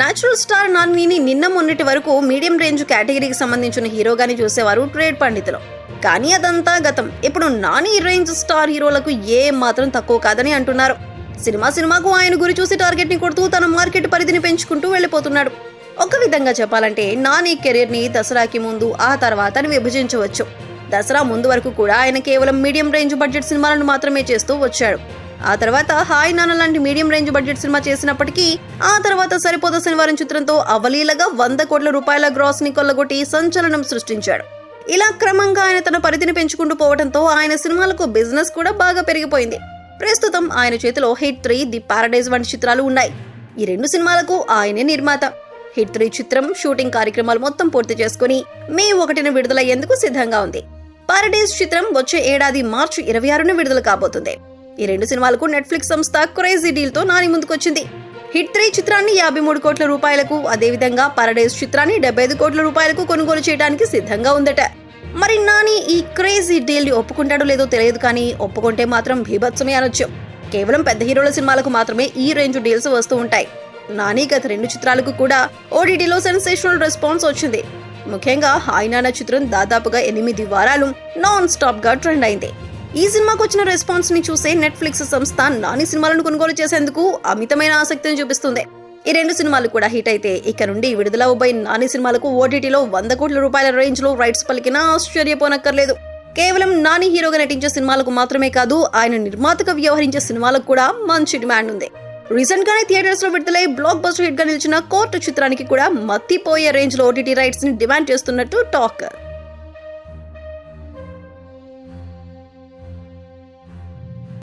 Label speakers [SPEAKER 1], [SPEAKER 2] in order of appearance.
[SPEAKER 1] Natural star నానిని నిన్న మొన్నటి వరకు మీడియం రేంజ్ కేటగిరీకి సంబంధించిన హీరోగానే చూసేవారు ట్రేడ్ పండితులు. కానీ అదంతా గతం. ఇప్పుడు నాని రేంజ్ స్టార్ హీరోలకు ఏ మాత్రం తక్కువ కాదని అంటున్నారు. సినిమా సినిమాకు ఆయన గురి చూసి టార్గెట్ని కొడుతూ తన మార్కెట్ పరిధిని పెంచుకుంటూ వెళ్ళిపోతున్నాడు. ఒక విధంగా చెప్పాలంటే నాని కెరీర్ని దసరాకి ముందు ఆ తర్వాత విభజించవచ్చు. దసరా ముందు వరకు కూడా ఆయన కేవలం మీడియం రేంజ్ బడ్జెట్ సినిమాలను మాత్రమే చేస్తూ వచ్చాడు. ఆ తర్వాత హాయ్ నాన్న లాంటి మీడియం రేంజ్ బడ్జెట్ సినిమా చేసినప్పటికీ ఆ తర్వాత సరిపోద శనివారం చిత్రంతో అవలీలగా వంద కోట్ల రూపాయల గ్రాస్ని కొల్లగొట్టి సంచలనం సృష్టించాడు. ఇలా క్రమంగా ఆయన తన పరిధిని పెంచుకుంటూ పోవడంతో ఆయన సినిమాలకు బిజినెస్ కూడా బాగా పెరిగిపోయింది. ప్రస్తుతం ఆయన చేతిలో హిట్ త్రీ ది పారడైజ్ వంటి చిత్రాలు ఉన్నాయి. ఈ రెండు సినిమాలకు ఆయనే నిర్మాత. హిట్ త్రీ చిత్రం షూటింగ్ కార్యక్రమాలు మొత్తం పూర్తి చేసుకుని మే ఒకటిన విడుదలయ్యేందుకు సిద్ధంగా ఉంది. పారడైజ్ చిత్రం వచ్చే ఏడాది మార్చి ఇరవై ఆరున విడుదల కాబోతుంది. ఈ రెండు సినిమాలకు నెట్ఫ్లిక్స్ సంస్థ క్రేజీ డీల్తో నాని ముందుకొచ్చింది. హిట్ త్రీ చిత్రాన్ని యాభై మూడు కోట్ల రూపాయలకు అదేవిధంగా పారడైజ్ చిత్రాన్ని డెబ్బై ఐదు కోట్ల రూపాయలకు కొనుగోలు చేయడానికి సిద్ధంగా ఉందట. మరి నాని ఈ క్రేజీ డీల్ని ఒప్పుకుంటాడో లేదో తెలియదు కానీ ఒప్పుకుంటే మాత్రం భీభత్సమే అనొచ్చు. కేవలం పెద్ద హీరోల సినిమాలకు మాత్రమే ఈ రేంజ్ డీల్స్ వస్తూ ఉంటాయి. నాని గత రెండు చిత్రాలకు కూడా ఓటీటీలో సెన్సేషనల్ రెస్పాన్స్ వచ్చింది. ముఖ్యంగా హాయినానా చిత్రం దాదాపుగా ఎనిమిది వారాలు నాన్ స్టాప్గా ట్రెండ్ అయింది. ఈ సినిమాకు వచ్చిన రెస్పాన్స్ని చూసే నెట్ఫ్లిక్స్ సంస్థ నాని సినిమాలను కొనుగోలు చేసేందుకు అమితమైన ఆసక్తిని చూపిస్తుంది. ఈ రెండు సినిమాలు కూడా హిట్ అయితే ఇక నుండి విడుదలవబోయే నాని సినిమాలకు ఓటీటీలో వంద కోట్ల రూపాయల రేంజ్లో రైట్స్ పలికినా ఆశ్చర్యపోనక్కర్లేదు. కేవలం నాని హీరోగా నటించే సినిమాలకు మాత్రమే కాదు ఆయన నిర్మాతగా వ్యవహరించే సినిమాలకు కూడా మంచి డిమాండ్ ఉంది. రీసెంట్ గానే థియేటర్స్లో విడుదలై బ్లాక్ బస్టర్ హిట్గా నిలిచిన కోర్టు చిత్రానికి కూడా మత్తిపోయే రేంజ్లో ఓటీటీ రైట్స్ని డిమాండ్ చేస్తున్నట్టు టాక్.